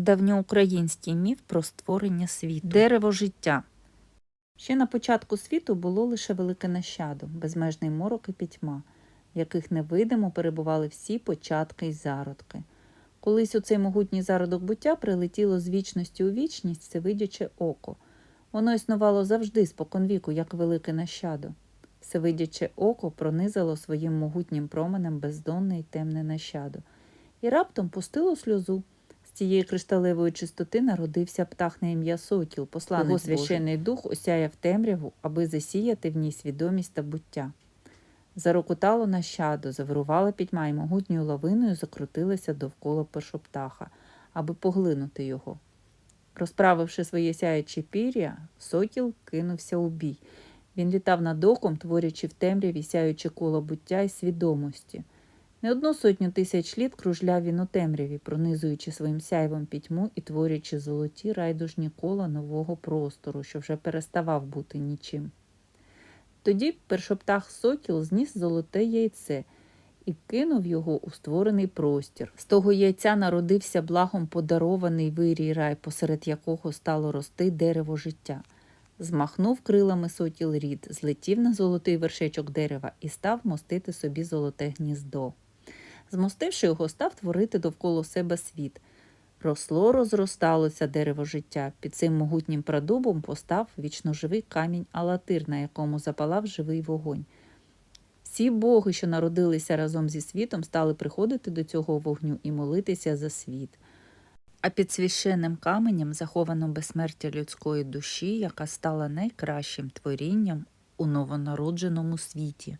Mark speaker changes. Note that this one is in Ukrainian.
Speaker 1: Давньоукраїнський міф про створення світу. Дерево життя. Ще на початку світу було лише велике нащадо, безмежний морок і пітьма, в яких невидимо перебували всі початки й зародки. Колись у цей могутній зародок буття прилетіло з вічності у вічність всевидяче око. Воно існувало завжди споконвіку, як велике нащадо. Всевидяче око пронизало своїм могутнім променем бездонне й темне нащадо, і раптом пустило сльозу. З цієї кришталевої чистоти народився птах на ім'я Сокіл, посланий Його священний дух осяяв темряву, аби засіяти в ній свідомість та буття. Зарокотало нащадо, завирувала пітьма і могутньою лавиною закрутилася довкола першоптаха, аби поглинути його. Розправивши своє сяюче пір'я, сокіл кинувся у бій. Він літав над оком, творячи в темряві сяюче коло буття і свідомості. Не одну сотню тисяч літ кружляв він у темряві, пронизуючи своїм сяйвом пітьму і творячи золоті райдужні кола нового простору, що вже переставав бути нічим. Тоді першоптах сокіл зніс золоте яйце і кинув його у створений простір. З того яйця народився благом подарований вирій рай, посеред якого стало рости дерево життя. Змахнув крилами сокіл рід, злетів на золотий вершечок дерева і став мостити собі золоте гніздо. Змостивши його, став творити довкола себе світ. Росло, розросталося дерево життя. Під цим могутнім прадубом постав вічноживий камінь Алатир, на якому запалав живий вогонь. Всі боги, що народилися разом зі світом, стали приходити до цього вогню і молитися за світ. А під священним каменем заховано безсмертя людської душі, яка стала найкращим творінням у новонародженому світі.